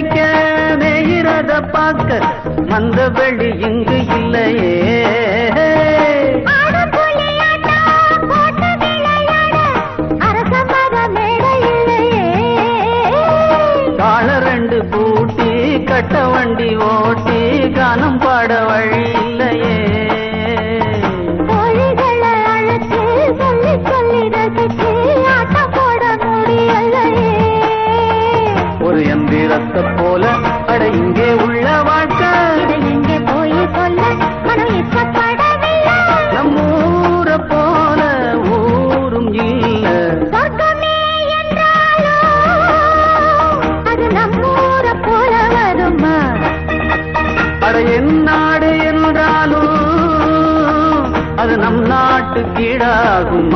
மேய்க்க மேயிறத பார்க்க மந்த வெளி இங்கு இல்லையே. கால ரெண்டு பூட்டி கட்ட வண்டி ஓட்டி கானம் பாட வழி ஒரு எந்திரத்தை போல. அட இங்கே உள்ள வாழ்க்கை. இதை எங்கே போய் சொல்ல மனம் இஷ்டப்படவில்லை. நம்ம ஊரை போல ஊரும் இல்ல. சொர்க்கமே என்றாலும் அது நம்மூரை போல வருமா? அட என் நாடு என்றாலும் அது நம் நாட்டு கீழாகும்